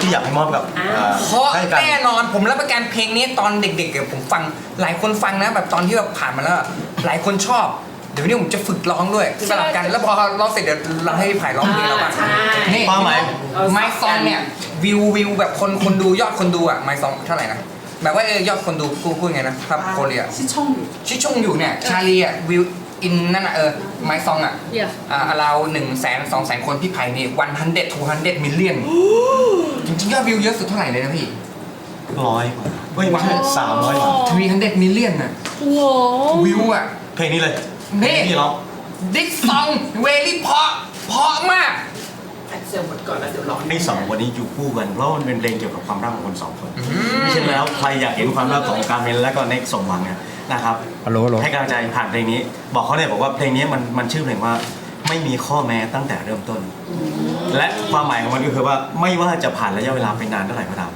ที่อยากให้มอบกับเพราะแน่นอนผมรับประกันเพลงนี้ตอนเด็กๆเดี๋ยวผมฟังหลายคนฟังนะแบบตอนที่แบบผ่านมาแล้วหลายคนชอบ เดี๋ยวนี้ผมจะฝึกร้องด้วยสลับกันแล้วพอร้องเสร็จเดี๋ยวเราให้พี่ไผ่ร้องเพลงเราบ้างใช่ นี่ความหมาย ไม้ซองเนี่ยวิววิวแบบคนคนดูยอดคนดูอะไม้ซองเท่าไหร่นะแบบว่าเออยอดคนดูกูพูดไงนะครับโคเรีย ที่ช่องอยู่ ชิชงอยู่เนี่ยชาลีอะวิว อินนั่นอะเออไมซองอะ Yeah. อ่าเราหนึ่งแสนสองแสนคนพี่ไผ่นี่วันฮันเด็ดทูฮันเด็ดมิลเลียนจริงๆยอดวิวเยอะสุดเท่าไหร่เลยนะพี่ ร้อยกว่าเฮ้ยไม่ใช่สามร้อยกว่าทวีฮันเด็ดมิลเลียนอะ우 와. วิวอะ เพลงนี้เลยนี่ เพลงที่ร้องดิสซองเวลี่เพาะเพาะมาก แอดเซลหมดก่อนแล้วเดี๋ยวร้องให้สองคนนี้อยู่คู่กันเพราะมันเป็นเพลงเกี่ยวกับความรักของคนสองคน ไม่เช่นแล้วใครอยากเห็นความรักของการเมนและก็เน็กสมหวังเนี่ย นะครับฮัลโหลให้กำลังใจผ่านเพลงนี้ บอกเขาเนี่ยบอกว่าเพลงนี้มันมันชื่อเพลงว่าไม่มีข้อแม้ตั้งแต่เริ่มต้น และความหมายของมันก็คือว่าไม่ว่าจะผ่านระยะเวลาไปนานเท่าไหร่ก็ตาม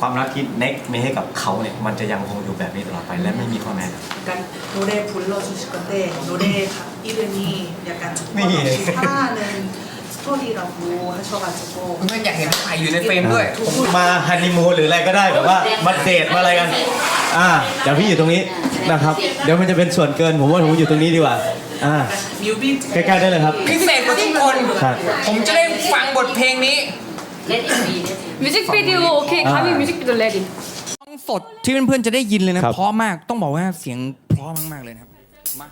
ความรักที่เน็กมีให้กับเขาเนี่ยมันจะยังคงอยู่แบบนี้ตลอดไปและไม่มีข้อแม้กันโนเดพุลโลชิสโกเตโนเดครับอีเดนีอยากกันนี่ท่าหนึ่ง 스토리라고 하셔가지고 เพื่อนๆอยากเห็นพี่ไผ่อยู่ในเฟรมด้วย มาฮันนีมูนหรืออะไรก็ได้แบบว่ามาเดทมาอะไรกัน อ่าเดี๋ยวพี่อยู่ตรงนี้นะครับ เดี๋ยวมันจะเป็นส่วนเกินผมว่าผมอยู่ตรงนี้ดีกว่า อ่า 뮤비 ใกล้ๆได้เลยครับ พิเศษกว่าทุกคน ครับ ผมจะได้ฟังบทเพลงนี้ 뮤직비디오 오케이 아. 가미 뮤직비디오 레디. ร้องสดที่เพื่อนๆจะได้ยินเลยนะ ครับ เพราะมากต้องบอกว่าเสียงเพราะมากๆเลยนะครับมา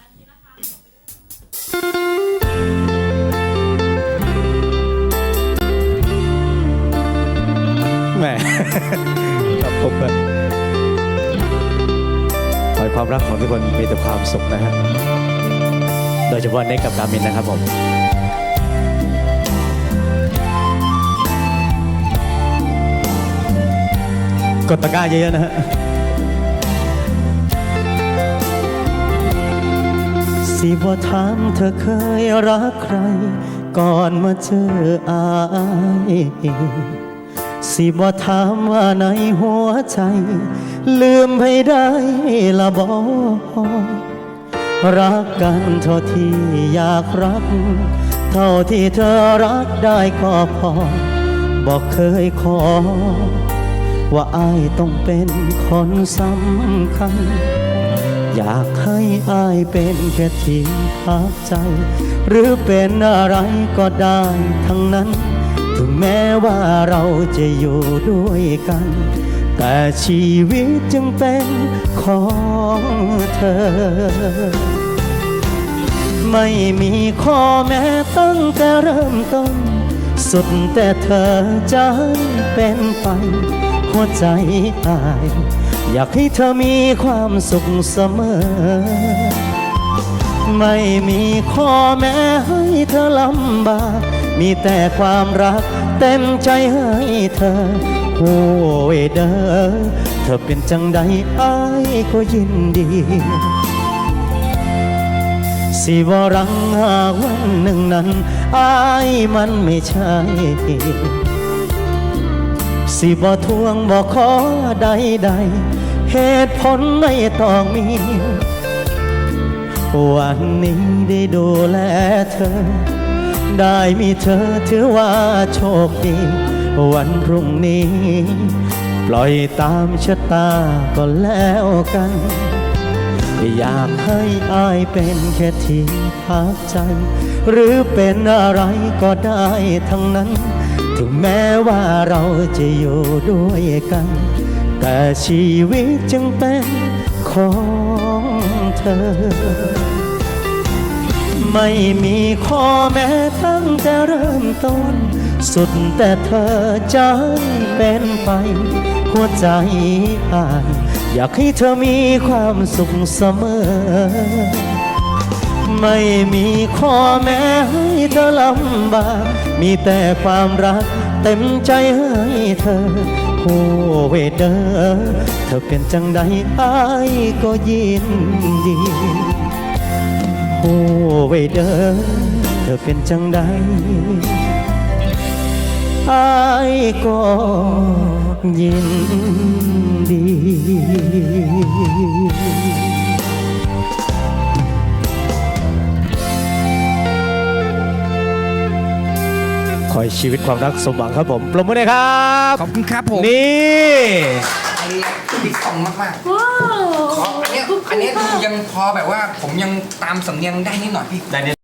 มครับผมขอให้ความรักของทุกคนมีแต่ความสุขนะฮะโดยเฉพาะเน็กกับกามินนะครับผมกดตะกร้าเยอะๆนะฮะสิว่าถามเธอเคยรักใคร ก่อนมาเจออาย สิบ่ถามว่าในหัวใจ ลืมให้ได้ละบอรักกันเท่าที่อยากรัก เท่าที่เธอรักได้ก็พอ บอกเคยขอ ว่าอายต้องเป็นคนสำคัญ อยากให้อายเป็นแค่ที่พักใจ หรือเป็นอะไรก็ได้ทั้งนั้น ถึงแม้ว่าเราจะอยู่ด้วยกัน แต่ชีวิตจึงเป็นของเธอ ไม่มีข้อแม้ตั้งแต่เริ่มต้น สุดแต่เธอจะเป็นไป หัวใจอาย อยากให้เธอมีความสุขเสมอ ไม่มีข้อแม้ให้เธอลำบาก มีแต่ความรักเต็มใจให้เธอ โอ้ยเดอเธอเป็นจังใดอายก็ยินดี สิบรังหากวันหนึ่งนั้นอายมันไม่ใช่สิบ่ทวงบ่ขอใดใดเหตุผลไม่ต้องมี วันนี้ได้ดูแลเธอ ได้มีเธอถือว่าโชคดี วันพรุ่งนี้ ปล่อยตามชะตาก็แล้วกัน อยากให้อายเป็นแค่ที่พักใจ หรือเป็นอะไรก็ได้ทั้งนั้น ถึงแม้ว่าเราจะอยู่ด้วยกัน แต่ชีวิตจึงเป็นของเธอ ไม่มีข้อแม้ตั้งแต่เริ่มต้น สุดแต่เธอจะเป็นไป หัวใจอายอยากให้เธอมีความสุขเสมอ ไม่มีข้อแม้ให้เธอลำบาก มีแต่ความรักเต็มใจให้เธอโอ้เวเดอเธอเป็นจังใดอายก็ยินดีโอ้เวเดอเธอเป็นจังใดอายก็ยินดี ขอให้ชีวิตความรักสมหวังครับผมปรบมือหน่อยครับ ขอบคุณครับผมนี่ไอ้บิ๊กซองมากๆ와 우. ขออันเนี้ยอันเนี้ยยังพอแบบว่าผมยังตามสำเนียงได้นิดหน่อยพี่ ได้เนี่ย